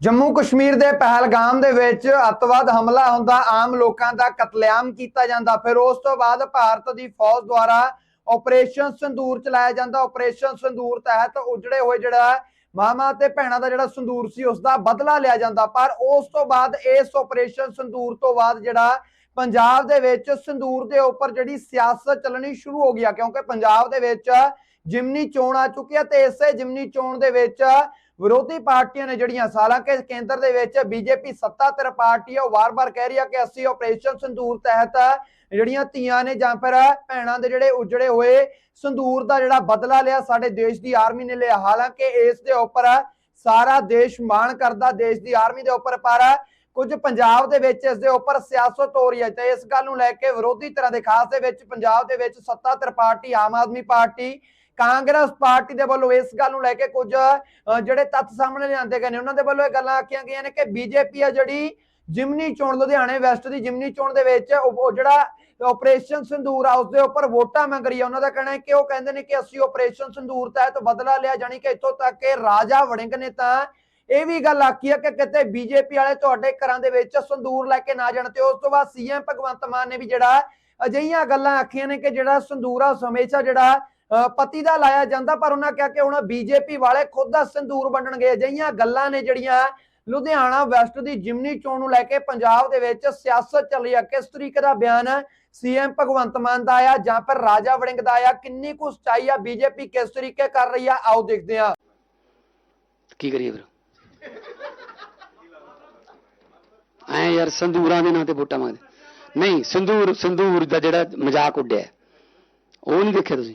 ਜੰਮੂ ਕਸ਼ਮੀਰ ਦੇ ਪਹਿਲਗਾਮ ਦੇ ਵਿੱਚ ਅੱਤਵਾਦ ਹਮਲਾ ਹੁੰਦਾ, ਆਮ ਲੋਕਾਂ ਦਾ ਕਤਲੇਆਮ ਕੀਤਾ ਜਾਂਦਾ। ਫਿਰ ਉਸ ਤੋਂ ਬਾਅਦ ਭਾਰਤ ਦੀ ਫੌਜ ਦੁਆਰਾ ਆਪਰੇਸ਼ਨ ਸੰਦੂਰ ਚਲਾਇਆ ਜਾਂਦਾ। ਆਪਰੇਸ਼ਨ ਸੰਦੂਰ ਤਹਿਤ ਉਜੜੇ ਹੋਏ ਜਿਹੜਾ ਮਾਮਾ ਤੇ ਭੈਣਾਂ ਦਾ ਜਿਹੜਾ ਸੰਦੂਰ ਸੀ ਉਸ ਦਾ ਬਦਲਾ ਲਿਆ ਜਾਂਦਾ। ਪਰ ਉਸ ਤੋਂ ਬਾਅਦ ਇਸ ਆਪਰੇਸ਼ਨ ਸੰਦੂਰ ਤੋਂ ਬਾਅਦ ਜਿਹੜਾ ਪੰਜਾਬ ਦੇ ਵਿੱਚ ਸੰਦੂਰ ਦੇ ਉੱਪਰ ਜਿਹੜੀ ਸਿਆਸਤ ਚੱਲਣੀ ਸ਼ੁਰੂ ਹੋ ਗਿਆ ਕਿਉਂਕਿ ਪੰਜਾਬ ਦੇ ਵਿੱਚ ਜਿਮਨੀ ਚੋਣ ਆ ਚੁੱਕੀ ਹੈ ਤੇ ਇਸੇ ਜਿਮਨੀ ਚੋਣ ਦੇ ਵਿੱਚ ਵਿਰੋਧੀ ਪਾਰਟੀਆਂ ਨੇ ਜਿਹੜੀਆਂ, ਹਾਲਾਂਕਿ ਕੇਂਦਰ ਦੇ ਵਿੱਚ ਬੀਜੇਪੀ ਸੱਤਾਧਰ ਪਾਰਟੀ ਉਹ ਵਾਰ-ਵਾਰ ਕਹਿ ਰਹੀ ਹੈ ਕਿ ਅਸੀਂ ਆਪਰੇਸ਼ਨ ਸੰਦੂਰ ਤਹਿਤ ਜਿਹੜੀਆਂ ਧੀਆਂ ਨੇ ਜਾਂ ਫਿਰ ਭੈਣਾਂ ਦੇ ਜਿਹੜੇ ਉਜੜੇ ਹੋਏ ਸੰਦੂਰ ਦਾ ਜਿਹੜਾ ਬਦਲਾ ਲਿਆ, ਸਾਡੇ ਦੇਸ਼ ਦੀ ਆਰਮੀ ਨੇ ਲਿਆ। ਹਾਲਾਂਕਿ ਇਸ ਦੇ ਉੱਪਰ ਸਾਰਾ ਦੇਸ਼ ਮਾਣ ਕਰਦਾ, ਦੇਸ਼ ਦੀ ਆਰਮੀ ਦੇ ਉੱਪਰ, ਪਰ ਕੁਝ ਪੰਜਾਬ ਦੇ ਵਿੱਚ ਇਸ ਦੇ ਉੱਪਰ ਸਿਆਸਤ ਹੋ ਰਹੀ ਹੈ। ਤੇ ਇਸ ਗੱਲ ਨੂੰ ਲੈ ਕੇ ਵਿਰੋਧੀ ਤਰ੍ਹਾਂ ਦੇ ਖਾਸ ਦੇ ਵਿੱਚ ਪੰਜਾਬ ਦੇ ਵਿੱਚ ਸੱਤਾ ਸੱਤਾਧਰ party, Aam Aadmi party Congress party ਦੇ ਵੱਲੋਂ ਇਸ ਗੱਲ ਨੂੰ ਲੈ ਕੇ ਕੁਝ ਜਿਹੜੇ ਤੱਥ ਸਾਹਮਣੇ ਲਿਆਂਦੇ ਗਏ ਨੇ। ਉਹਨਾਂ ਦੇ ਵੱਲੋਂ ਇਹ ਗੱਲਾਂ ਆਖੀਆਂ ਗਈਆਂ ਨੇ ਕਿ ਬੀਜੇਪੀ ਆ ਜਿਹੜੀ ਜਿਮਨੀ ਚੋਣ, ਲੁਧਿਆਣੇ ਵੈਸਟ ਦੀ ਜਿਮਨੀ ਚੋਣ ਦੇ ਵਿੱਚ ਉਹ ਜਿਹੜਾ ਆਪਰੇਸ਼ਨ ਸੰਦੂਰ ਆ ਉਸ ਦੇ ਉੱਪਰ ਵੋਟਾਂ ਮੰਗ ਰਹੀ ਆ। ਉਹਨਾਂ ਦਾ ਕਹਿਣਾ ਹੈ ਕਿ ਉਹ ਕਹਿੰਦੇ ਨੇ ਕਿ ਅਸੀਂ ਆਪਰੇਸ਼ਨ ਸੰਦੂਰ ਤਹਿਤ ਬਦਲਾ ਲਿਆ, ਜਾਣੀ ਕਿ ਇੱਥੋਂ ਤੱਕ ਕਿ ਰਾਜਾ ਵੜਿੰਗ ਨੇ ਤਾਂ ਇਹ ਵੀ ਗੱਲ ਆਖੀ ਹੈ ਕਿ ਕਿਤੇ ਬੀਜੇਪੀ ਵਾਲੇ ਤੁਹਾਡੇ ਘਰਾਂ ਦੇ ਵਿੱਚ ਸੰਦੂਰ ਲੈ ਕੇ ਨਾ ਜਾਣ ਤੇ ਉਸ ਤੋਂ ਬਾਅਦ ਸੀਐਮ ਭਗਵੰਤ ਮਾਨ ਨੇ ਵੀ ਜਿਹੜਾ ਅਜਿਹੀਆਂ ਗੱਲਾਂ ਆਖੀਆਂ ਨੇ ਕਿ ਜਿਹੜਾ ਸੰਦੂਰ ਆ ਹਮੇਸ਼ਾ ਜਿਹੜਾ ਪਤੀ ਦਾ ਲਾਇਆ ਜਾਂਦਾ, ਪਰ ਉਹਨਾਂ ਕਿਹਾ ਕਿ ਹੁਣ ਬੀਜੇਪੀ ਵਾਲੇ ਖੁਦ ਦਾ ਸੰਦੂਰ ਵੰਡਣਗੇ। ਅਜਿਹੀਆਂ ਗੱਲਾਂ ਨੇ ਜਿਹੜੀਆਂ ਲੁਧਿਆਣਾ ਵੈਸਟ ਦੀ ਜਿਮਨੀ ਚੋਣ ਨੂੰ ਲੈ ਕੇ ਪੰਜਾਬ ਦੇ ਵਿੱਚ ਸਿਆਸਤ ਚੱਲ ਰਹੀ ਕਿਸ ਤਰੀਕੇ ਦਾ ਬਿਆਨ ਸੀਐਮ ਭਗਵੰਤ ਮਾਨ ਦਾ ਆਇਆ ਜਾਂ ਫਿਰ ਰਾਜਾ ਵੜਿੰਗ ਦਾ ਆਇਆ? ਕਿੰਨੀ ਕੁ ਸਚਾਈ ਆ? ਬੀਜੇਪੀ ਕਿਸ ਤਰੀਕੇ ਕਰ ਰਹੀ ਆ? ਆਓ ਦੇਖਦੇ ਹਾਂ। ਕੀ ਕਰੀਏ ਫਿਰ? ਐ ਯਾਰ, ਸੰਦੂਰਾਂ ਦੇ ਨਾਂ ਤੇ ਵੋਟਾਂ ਮੰਗਦੇ। ਨਹੀਂ, ਸੰਦੂਰ ਸੰਦੂਰ ਦਾ ਜਿਹੜਾ ਮਜ਼ਾਕ ਉੱਡਿਆ ਉਹ ਨਹੀਂ ਦੇਖਿਆ ਤੁਸੀਂ?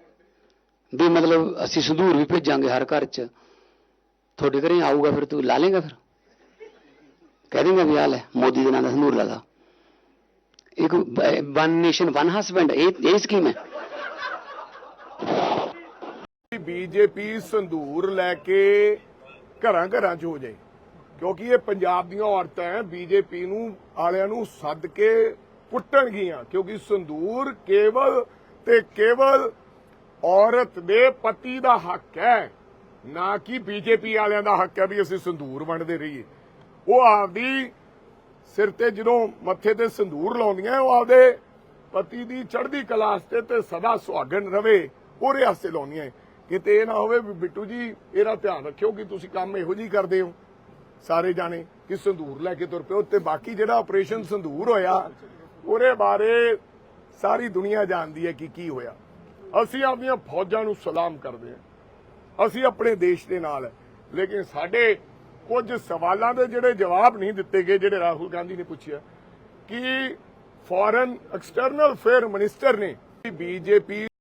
ਵੀ ਮਤਲਬ ਅਸੀਂ ਸੰਧੂਰ ਵੀ ਭੇਜਾਂਗੇ ਹਰ ਘਰ 'ਚ। ਤੁਹਾਡੇ ਘਰੇ ਆਊਗਾ ਫਿਰ ਤੂੰ ਲਾ ਲੇਗਾ ਫਿਰ? ਕਹਿ ਦੇਂਗਾ ਵੀ ਆ ਲੈ, ਮੋਦੀ ਦੇ ਨਾਂ ਦਾ ਸੰਦੂਰ ਲਗਾ ਇੱਕ ਵਨ ਨੇਸ਼ਨ ਵਨ ਹਸਬੈਂਡ ਇਹ ਇਹ ਸਕੀਮ ਹੈ। ਬੀਜੇਪੀ ਸੰਧੂਰ ਲੈ ਕੇ ਘਰਾਂ ਘਰਾਂ 'ਚ ਹੋ ਜਾਏ। ਕਿਉਂਕਿ ਇਹ ਪੰਜਾਬ ਦੀਆਂ ਔਰਤਾਂ ਹੈ ਬੀਜੇਪੀ ਨੂੰ ਆਲਿਆਂ ਨੂੰ ਸੱਦ ਕੇ ਕੁੱਟਣਗੀਆਂ। ਕਿਉਂਕਿ ਸੰਧੂਰ ਕੇਵਲ ਤੇ ਕੇਵਲ ਔਰਤ ਦੇ ਪਤੀ ਦਾ ਹੱਕ ਹੈ। ਨਾ ਕਿ ਬੀਜੇਪੀ ਵਾਲਿਆਂ ਦਾ ਹੱਕ ਹੈ ਵੀ ਅਸੀਂ ਸੰਧੂਰ ਵੰਡਦੇ ਰਹੀਏ। ਉਹ ਆਪਦੀ ਸਿਰ ਤੇ ਜਦੋਂ ਮੱਥੇ ਤੇ ਸੰਧੂਰ ਲਾਉਂਦੀਆਂ, ਉਹ ਆਪਦੇ ਪਤੀ ਦੀ ਚੜ੍ਹਦੀ ਕਲਾਸ ਤੇ ਤੇ ਸਦਾ ਸੁਹਾਗਣ ਰਵੇ ਉਹਦੇ ਵਾਸਤੇ ਲਾਉਂਦੀਆਂ ਕਿਤੇ ਇਹ ਨਾ ਹੋਵੇ ਵੀ ਬਿੱਟੂ ਜੀ, ਇਹਦਾ ਧਿਆਨ ਰੱਖਿਓ ਕਿ ਤੁਸੀਂ ਕੰਮ ਇਹੋ ਜਿਹੀ ਕਰਦੇ ਹੋ। ਸਾਰੇ ਜਾਣੇ ਕਿ ਸੰਧੂਰ ਲੈ ਕੇ ਤੁਰ ਪਿਓ ਤੇ ਬਾਕੀ ਜਿਹੜਾ ਆਪਰੇਸ਼ਨ ਸੰਧੂਰ ਹੋਇਆ, ਉਹਦੇ ਬਾਰੇ ਸਾਰੀ ਦੁਨੀਆ ਜਾਣਦੀ ਹੈ ਕਿ ਕੀ ਹੋਇਆ। ਅਸੀਂ ਆਪਣੀਆਂ ਫੌਜਾਂ ਨੂੰ ਸਲਾਮ ਕਰਦੇ ਹਾਂ। ਅਸੀਂ ਆਪਣੇ ਦੇਸ਼ ਦੇ ਨਾਲ। ਲੇਕਿਨ ਸਾਡੇ ਕੁਝ ਸਵਾਲਾਂ ਦੇ ਜਿਹੜੇ ਜਵਾਬ ਨਹੀਂ ਦਿੱਤੇ ਗਏ, ਜਿਹੜੇ ਰਾਹੁਲ ਗਾਂਧੀ ਨੇ ਪੁੱਛਿਆ, ਕਿ ਫੋਰਨ ਐਕਸਟਰਨਲ ਅਫੇਅਰ ਮਿਨਿਸਟਰ ਨੇ ਬੀਜੇਪੀ